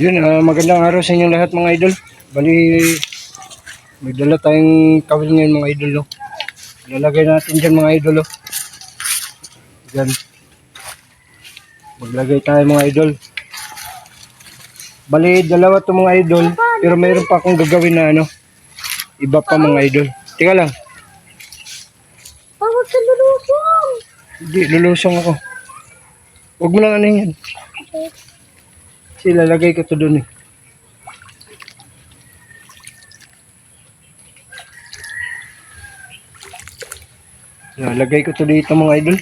Yun, ah, magandang araw sa inyong lahat mga idol. Bali, may dala tayong kawil ngayon mga idol. No? Lalagay natin dyan mga idol. Oh. Dyan. Maglagay tayo mga idol. Bali, dalawa to mga idol. Pero mayroon pa akong gagawin na ano. Iba pa mga idol. Teka lang. Bawag ka lulusong! Hindi, lulusong ako. Huwag mo lang ano yan. Kasi lalagay ko to dun eh. Lalagay ko to dito mga idol.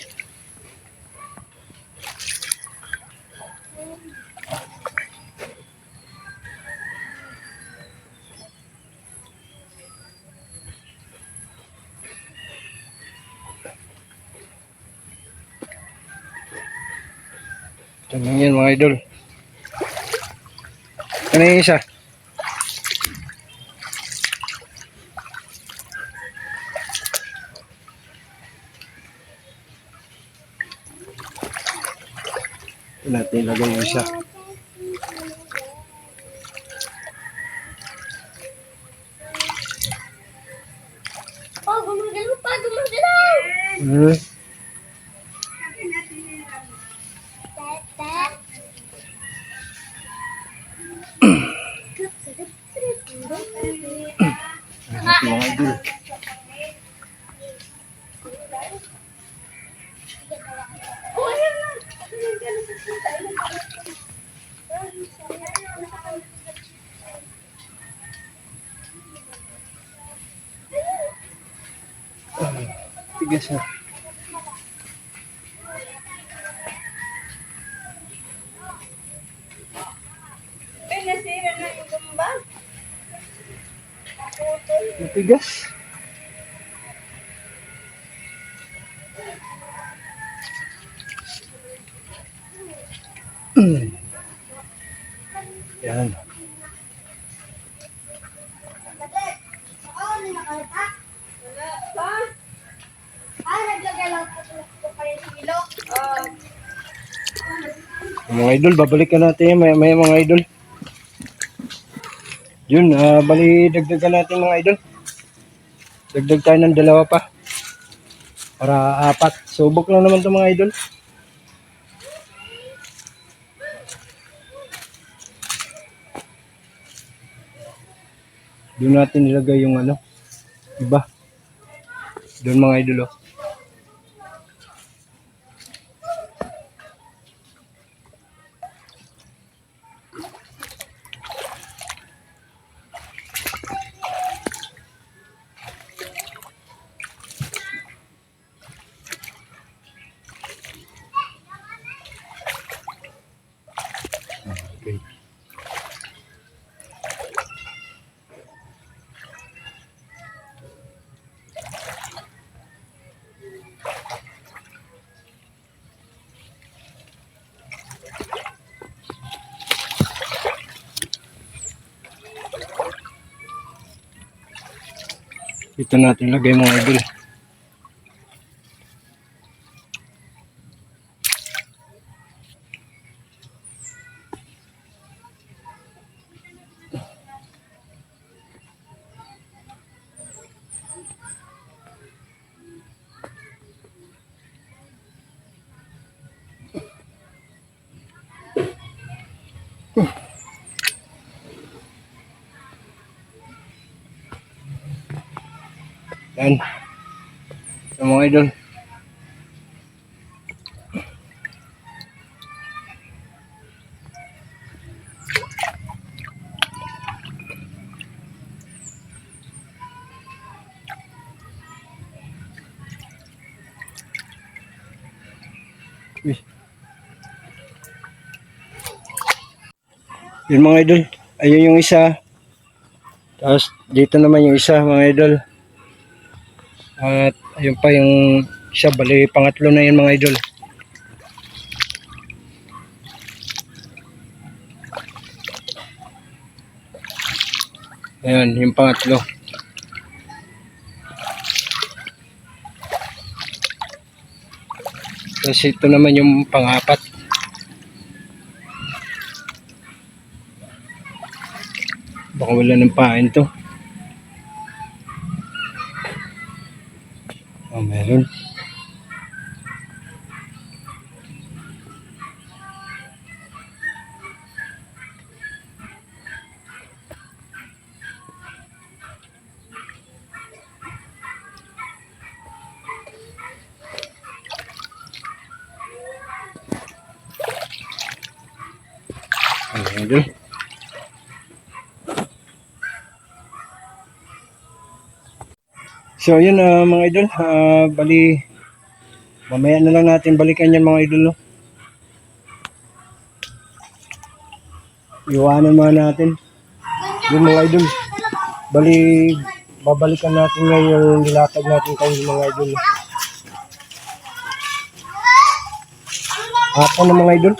Ito na mga idol. Ano yung isa? Natin ilagay yung isa. Oh, gumagalaw pa, gumagalaw! Hmm. Tigas na. Ay, nasira na yung gamba. Matigas. Yan. Oo, hindi nakalata. Wala pa. Ah, naglagay lang po ko pa yung kilo. Ah, Mga idol, babalikan natin yan, may, may mga idol. Yun, ah, bali dagdagan natin mga idol. Dagdag tayo ng dalawa pa. Para apat. Subok lang naman to mga idol. Doon natin nilagay yung ano, iba. Doon mga idol oh. Ito natin lagay mga idol. Yan. Ito mga idol. Uy. Yun mga idol. Ayun yung isa. Tapos dito naman yung isa mga idol. At ayun pa yung siya, bali pangatlo na yun mga idol. Ayan, yung pangatlo. Tapos ito naman yung pangapat. Baka wala ng pain to. Idol. So yun ah, mga idol, Ah, bali mamaya na lang natin balikan yan mga idol. No? Iwanan muna natin. Yung mga idol, bali babalikan natin ngayon yung nilatag natin kayo mga idol. Hapon na mga idol.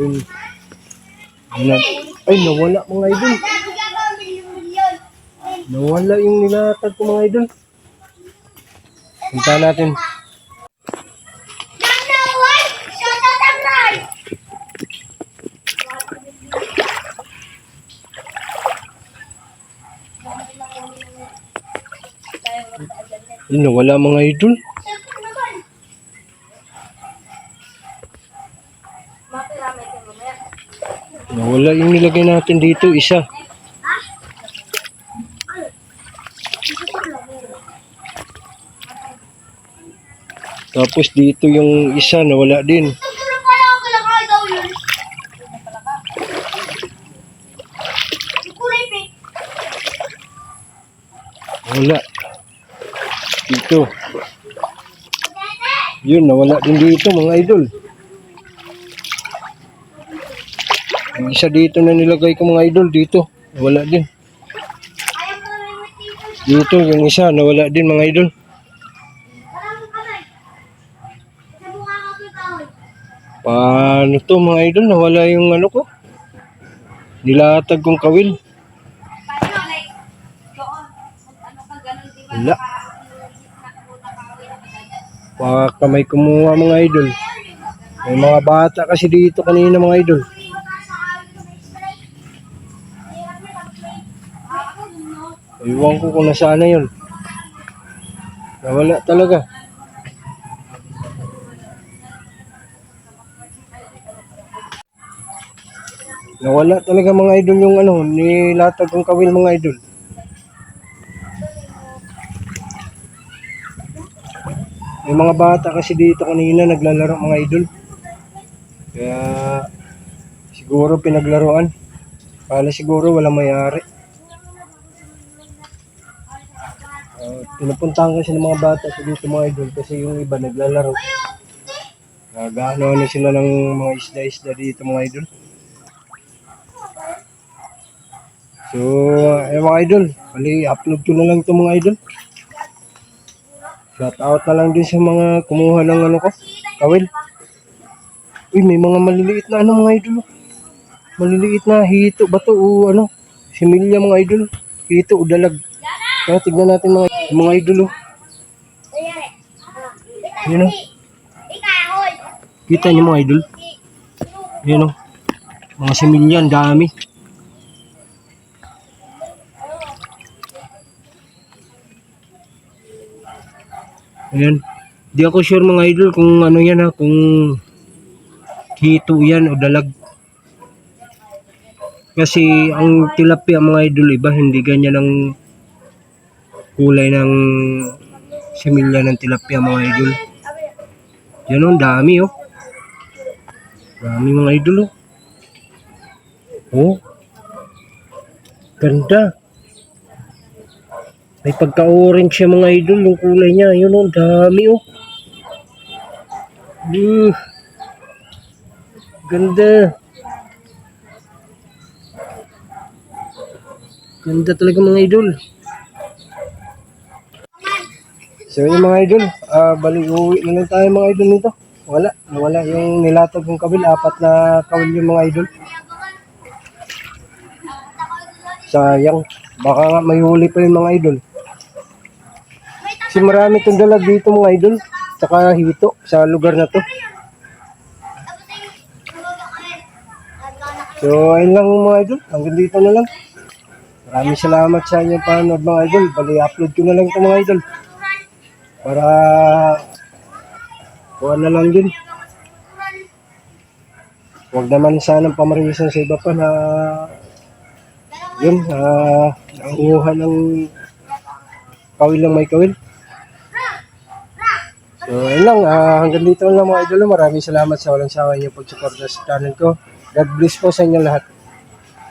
Yun. Wala. Ay, nawala mga idol. Nawala yung nilatag ko mga idol. Punta natin. Ay, nawala mga idol. Cellphone naman. Mapiramay ka mamaya. Nawala yung nilagay natin dito, isa. Tapos dito yung isa, din. Yung kulay pink. Nawala. Dito. Yun, nawala din dito mga idol. Isa dito na nilagay ko mga idol, dito. Nawala din. Dito, yung isa, nawala din mga idol. Paano to mga idol? Nawala yung ano ko. Nilatag kong kawil. Wala. Baka kamay kumuha mga idol. May mga bata kasi dito kanina mga idol. Iwan ko kung nasaan na yun. Nawala talaga. Nawala talaga mga idol yung ano, nilatag kong kawil mga idol. May mga bata kasi dito kanina naglalaro mga idol. Kaya siguro pinaglaruan. Kala siguro walang mayari. Pinupuntahan kasi ng mga bata sa dito mga idol kasi yung iba naglalaro. Nagano na sila ng mga isda-isda dito mga idol. So, eh mga idol, bali upload ko na lang ito mga idol. Shout out na lang din sa mga kumuha ng ano ko, kawil. Uy, may mga maliliit na ano mga idol. Maliliit na hito ba to o ano? Similya mga idol. Hito o dalag. Kaya tignan natin mga, mga idol. Oh. Yun oh. Kita niyo mga idol. Yan oh. Mga similya, ang dami. Ayan. Di ako sure mga idol kung ano yan ha, kung hito yan o dalag. Kasi ang tilapia mga idol iba, hindi ganyan ang kulay ng similya ng tilapia mga idol. Yan oh, dami oh. Dami mga idol oh. Oh. Ganda. May pagka-orange siya mga idol yung kulay niya. Yun oh, dami oh. Uh, ganda. Ganda talaga mga idol. So yung mga idol, uh, bali uwi na lang tayo mga idol nito. Wala, wala yung nilatag ng kawil, apat na kawil yung mga idol. Sayang, baka nga may huli pa yung mga idol. Kasi marami itong dalag dito mga idol, saka hito sa lugar na to. So ayun lang mga idol, hanggang dito na lang. Maraming salamat sa inyo panood mga idol. Bali upload ko na lang ito mga idol. Para kuha na lang din. Huwag naman sanang pamarisan sa iba pa na yun, ah, nanguha ng kawil lang may kawil. So, ayun lang. ah, hanggang dito lang mga idol. Maraming salamat sa walang sawa niyo pagsuporta sa channel ko. God bless po sa inyo lahat.